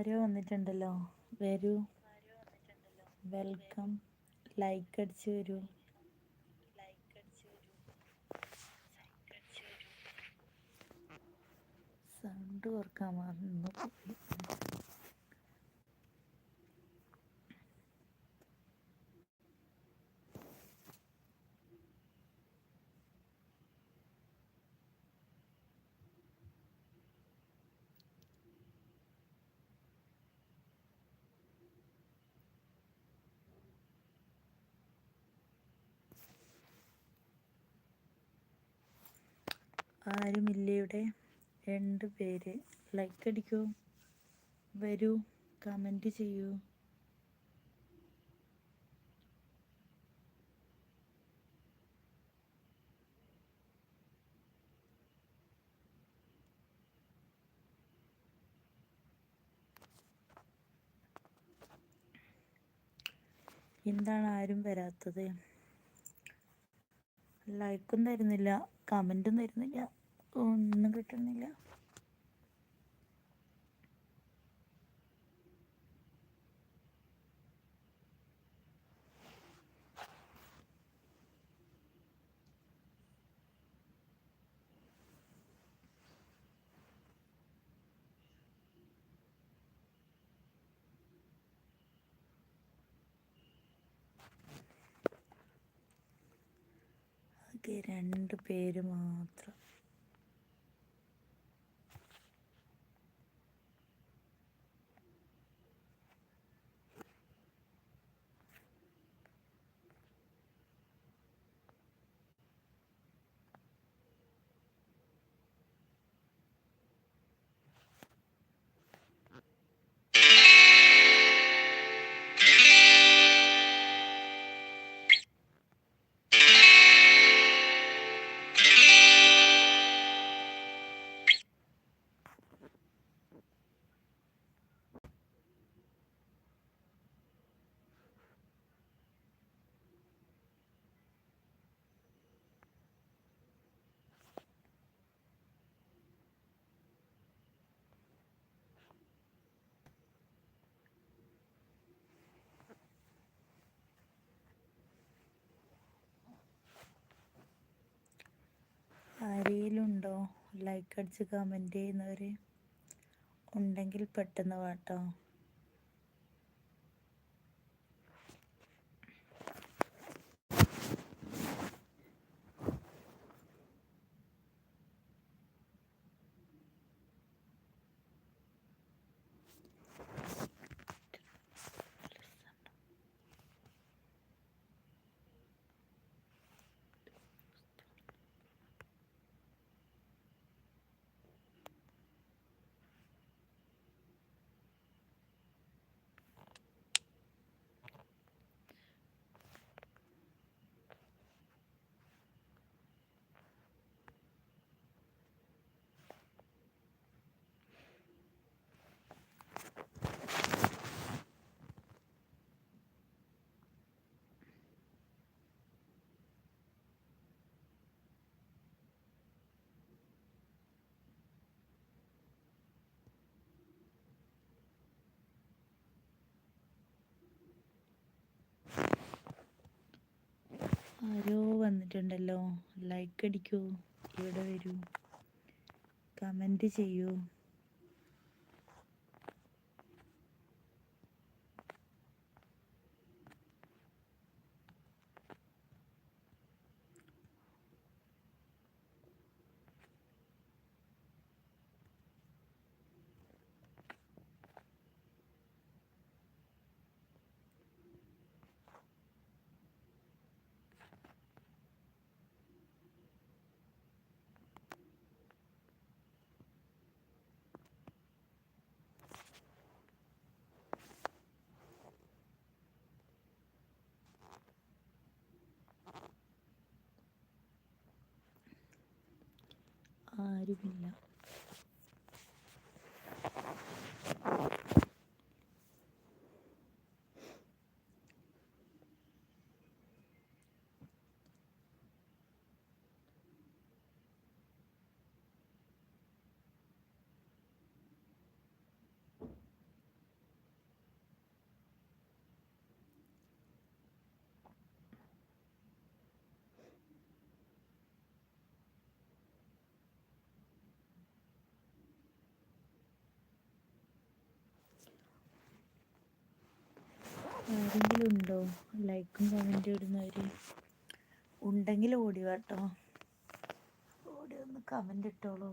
ആരോ വന്നിട്ടുണ്ടല്ലോ. വരൂ. Welcome. Like അടിച്ച് വരൂ. സൗണ്ട് ഓർക്കാൻ മറന്നു. ആരുമില്ലേ ഇവിടെ? രണ്ട് പേര്. ലൈക്ക് അടിക്കൂ. വരൂ. കമന്റ് ചെയ്യൂ. എന്താണ് ആരും വരാത്തത്? ലൈക്കും തരുന്നില്ല കമന്റും തരുന്നില്ല ഒന്നും കിട്ടുന്നില്ല. രണ്ട് പേര് മാത്രം. ലൈക്ക് അടിച്ച് കമന്റ് ചെയ്യുന്നവർ ഉണ്ടെങ്കിൽ പെട്ടെന്ന് വാട്ടോ. ആരോ വന്നിട്ടുണ്ടല്ലോ. ലൈക്ക് അടിക്കൂ. ഇവിടെ വരൂ. കമന്റ് ചെയ്യൂ. ആരുമില്ല. ആരെങ്കിലും ഉണ്ടോ ലൈക്കും കമന്റും ഇടുന്നവർ ഉണ്ടെങ്കിൽ ഓടി വാട്ടോ ഓടി ഒന്ന് കമന്റ് ഇട്ടോളൂ.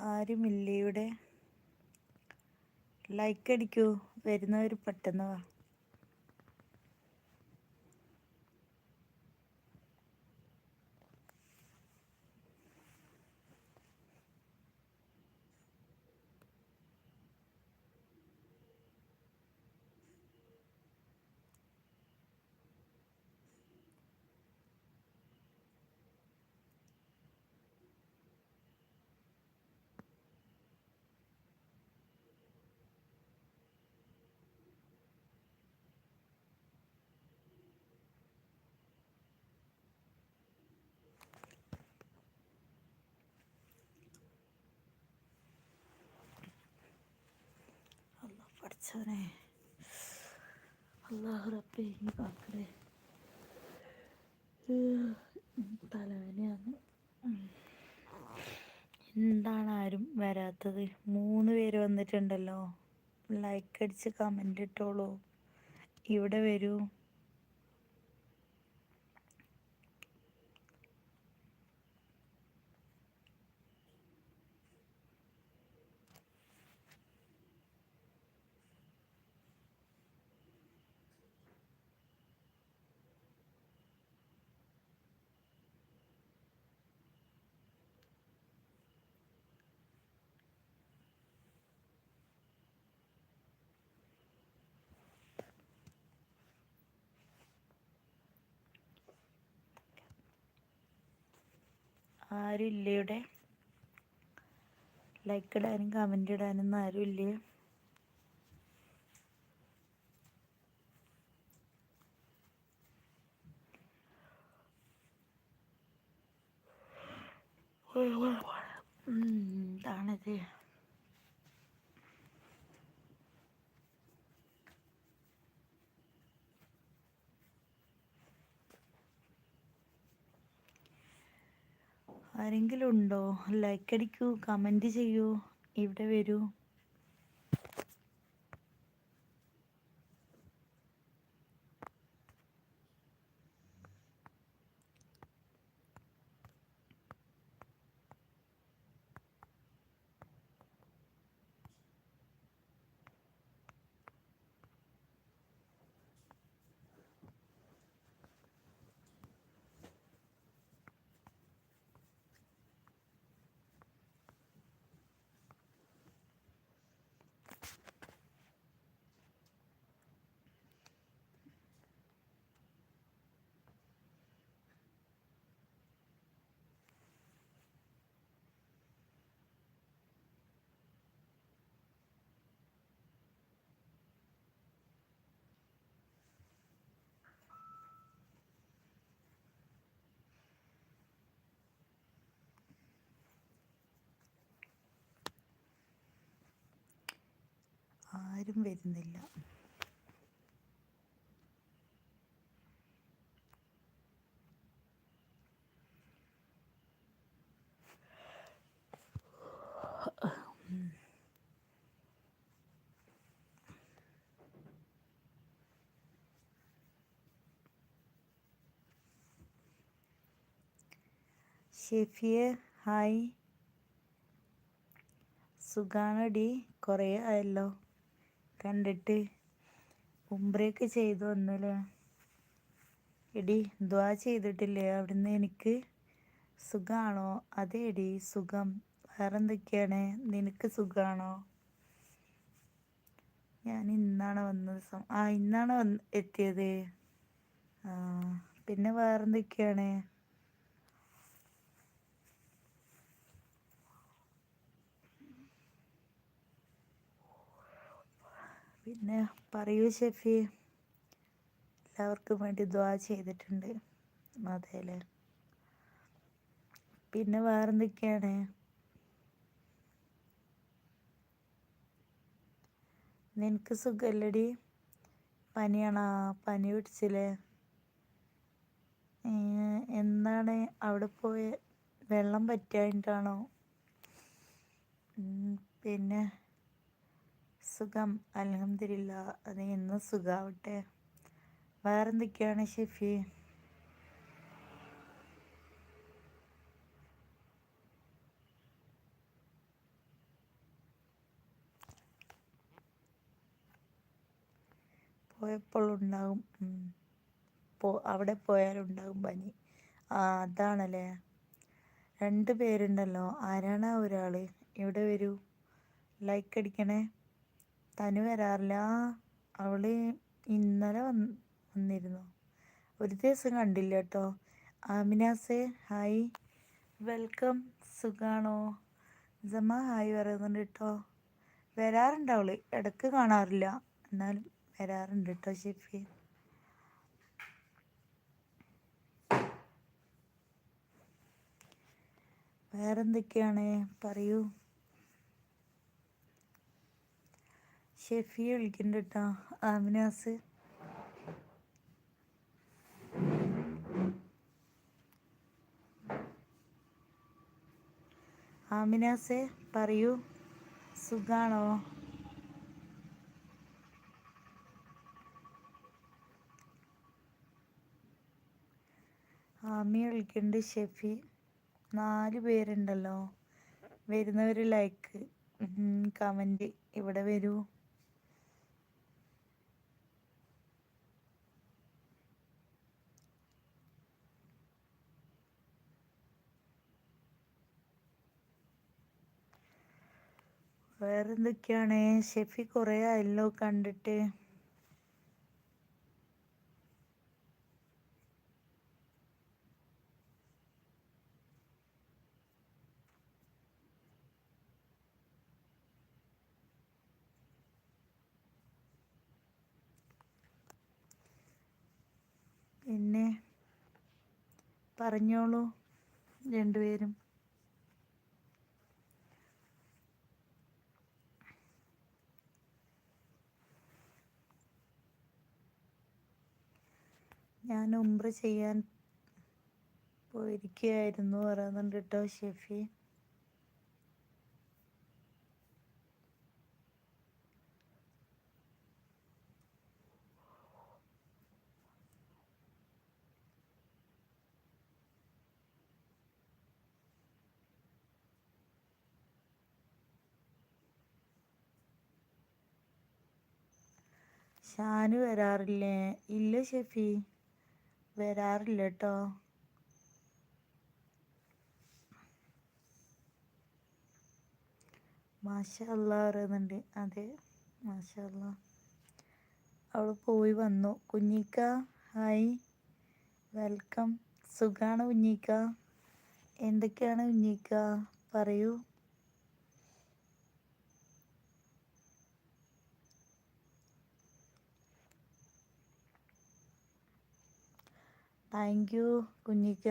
ആരുമില്ലേ ഇവിടെ. ലൈക്ക് അടിക്കൂ. വരുന്നവർ പെട്ടെന്ന് വാ. പഠിച്ചവനെ. അള്ളാഹു റബ്ബെ ഇനി കാക്കടേ തലവേനയാണ് എന്താണ് ആരും വരാത്തത്? മൂന്ന് പേര് വന്നിട്ടുണ്ടല്ലോ. ലൈക്ക് അടിച്ച് കമന്റ് ഇട്ടോളൂ. ഇവിടെ വരൂ. ആരും ഇല്ലേ ഇവിടെ? ലൈക്ക് ഇടാനും കമന്റ് ഇടാനൊന്നും ആരും ഇല്ലേ എന്താണിത് ആരെങ്കിലും ഉണ്ടോ ലൈക്ക് അടിക്കൂ കമന്റ് ചെയ്യൂ. ഇവിടെ വരൂ. ആരും വരുന്നില്ല. ഷെഫിയെ ഹായ്. സുഖാണടി? കുറേ ആയല്ലോ. കണ്ടിട്ട് ഉംബ്രയൊക്കെ ചെയ്തു വന്നല്ലേ? എടി ദ്വാ ചെയ്തിട്ടില്ലേ? അവിടുന്ന് എനിക്ക് സുഖാണോ? എടി സുഖം. വേറെന്തൊക്കെയാണ്? നിനക്ക് സുഖാണോ? ഞാൻ ഇന്നാണ് വന്നത് ആ ഇന്നാണ് വന്ന് എത്തിയത്. പിന്നെ വേറെന്തൊക്കെയാണ്? പിന്നെ പറയൂ ഷെഫി. എല്ലാവർക്കും വേണ്ടി ദ്വാ ചെയ്തിട്ടുണ്ട് അതേലെ പിന്നെ വേറെന്തൊക്കെയാണ്? നിനക്ക് സുഖല്ലടി? പനിയാണോ? പനി പിടിച്ചില്ലേ? എന്താണ്? അവിടെ പോയി വെള്ളം പറ്റായിട്ടാണോ പിന്നെ സുഖം അലഹമില്ല അത് ഇന്ന് സുഖാവട്ടെ. വേറെന്തൊക്കെയാണ് ഷെഫി? പോയപ്പോഴുണ്ടാകും പോ അവിടെ പോയാലുണ്ടാകും പനി. ആ അതാണല്ലേ. രണ്ട് പേരുണ്ടല്ലോ. ആരാണ് ഒരാൾ ഇവിടെ വരൂ? ലൈക്ക് അടിക്കണേ. തനു വരാറില്ല. അവൾ ഇന്നലെ വന്ന് വന്നിരുന്നു. ഒരു ദിവസം കണ്ടില്ല കേട്ടോ ആമിനാസെ ഹായ്. വെൽക്കം. സുഖാണോ? ജമ ഹായ് പറയുന്നുണ്ട് കേട്ടോ വരാറുണ്ട് അവൾ. ഇടയ്ക്ക് കാണാറില്ല. എന്നാലും വരാറുണ്ട് കേട്ടോ ഷെഫി. വേറെന്തൊക്കെയാണ്? പറയൂ. ഷെഫി വിളിക്കുന്നുണ്ട് കേട്ടോ ആമിനാസ് ആമിനാസെ പറയൂ സുഖാണോ? ആമി വിളിക്കുന്നുണ്ട് ഷെഫി. നാല് പേരുണ്ടല്ലോ. വരുന്നവർ ലൈക്ക് കമന്റ് ഇവിടെ വരൂ. വേറെന്തൊക്കെയാണ്? ഷെഫി കുറേ ആയല്ലോ കണ്ടിട്ട്. പിന്നെ പറഞ്ഞോളൂ രണ്ടുപേരും. ഞാൻ ഉംറ ചെയ്യാൻ പോയിരിക്കുകയായിരുന്നു പറയുന്നുണ്ട് കേട്ടോ ഷെഫി. ഷാനു വരാറില്ലേ? ഇല്ല ഷെഫി. വരാറില്ല കേട്ടോ മാഷ പറയുന്നുണ്ട്. അതെ മാഷ അവൾ പോയി വന്നു. കുഞ്ഞിക്ക ഹായ്. വെൽക്കം. സുഖാണ് കുഞ്ഞിക്ക? എന്തൊക്കെയാണ് കുഞ്ഞിക്ക? പറയൂ. Thank you Kunjikka.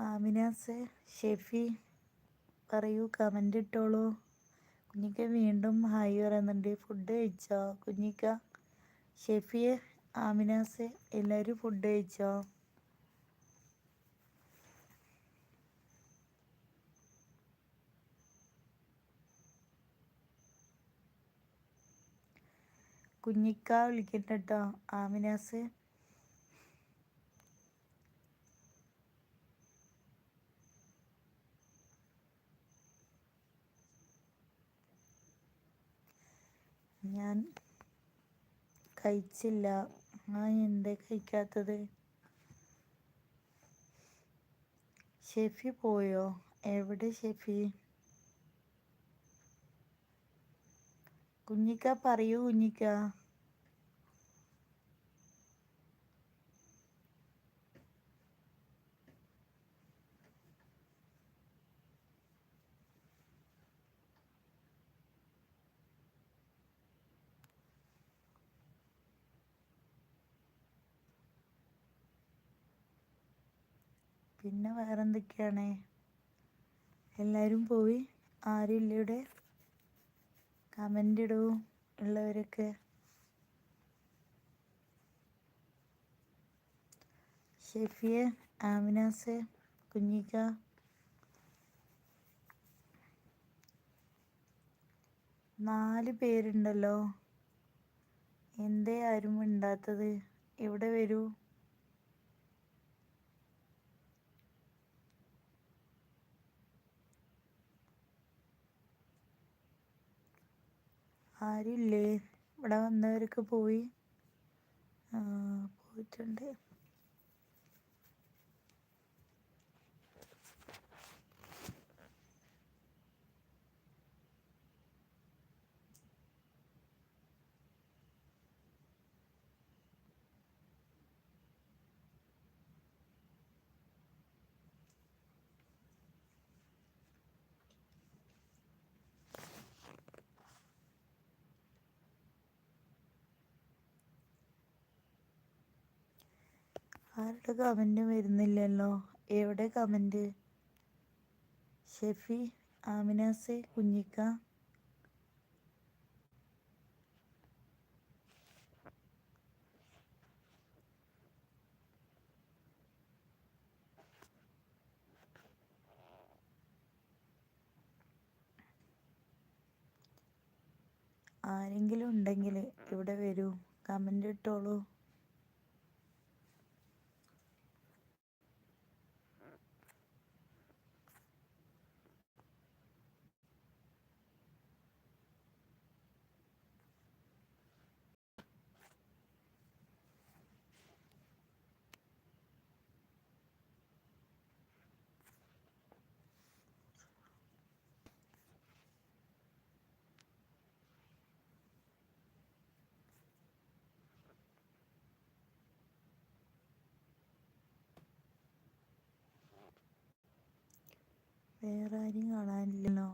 ആമിനാസ് ഷെഫി പറയൂ കമന്റ് ഇട്ടോളൂ. കുഞ്ഞിക്ക വീണ്ടും ഹായ് പറയുന്നുണ്ട്. ഫുഡ് കഴിച്ചോ? കുഞ്ഞിക്ക ഷെഫിയെ ആമിനാസ് എല്ലാവരും ഫുഡ് കഴിച്ചോ? കുഞ്ഞിക്ക വിളിക്കട്ടെ കേട്ടോ ആമിനാസ്. ഞാൻ കഴിച്ചില്ല. ആ എന്തേ കഴിക്കാത്തത്? ഷെഫി പോയോ? എവിടെ ഷെഫി? കുഞ്ഞിക്ക പറയൂ കുഞ്ഞിക്ക. പിന്നെ വേറെന്തൊക്കെയാണ്? എല്ലാവരും പോയി? ആരും ഇവിടെ? കമന്റ് ഇടൂ ഉള്ളവരൊക്കെ. ഷെഫിയെ ആമിനാസ് കുഞ്ഞിക്ക. നാല് പേരുണ്ടല്ലോ. എന്തേ ആരും മിണ്ടാത്തത്? ഇവിടെ വരൂ? ആരുമില്ലേ ഇവിടെ വന്നവരൊക്കെ പോയി. പോയിട്ടുണ്ട്. ആരുടെ കമന്റും വരുന്നില്ലല്ലോ. എവിടെ കമന്റ് ഷെഫി ആമിനാസെ കുഞ്ഞിക്ക. ആരെങ്കിലും ഉണ്ടെങ്കിൽ ഇവിടെ വരൂ. കമന്റ് ഇട്ടോളൂ. വേറെ ആരെയും കാണാനില്ലല്ലോ.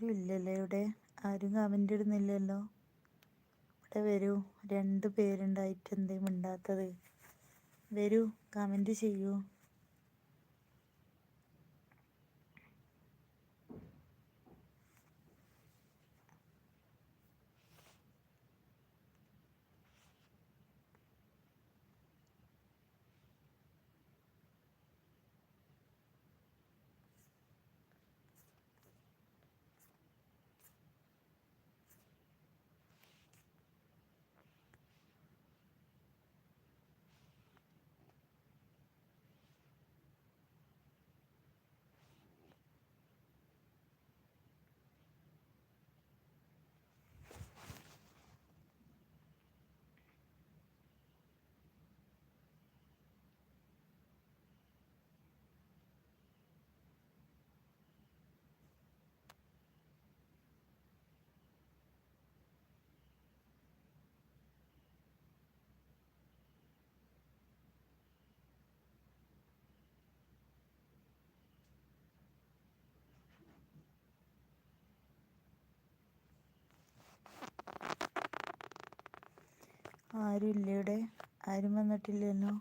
ആരും ഇല്ലല്ലോ ഇവിടെ. ആരും കമന്റ് ഇടുന്നില്ലല്ലോ. ഇവിടെ വരൂ. രണ്ട് പേരുണ്ടായിട്ട് എന്തേ മിണ്ടാത്തത്. വരൂ കമന്റ് ചെയ്യൂ. ആരും ഇല്ല ആരും വന്നിട്ടില്ലല്ലോ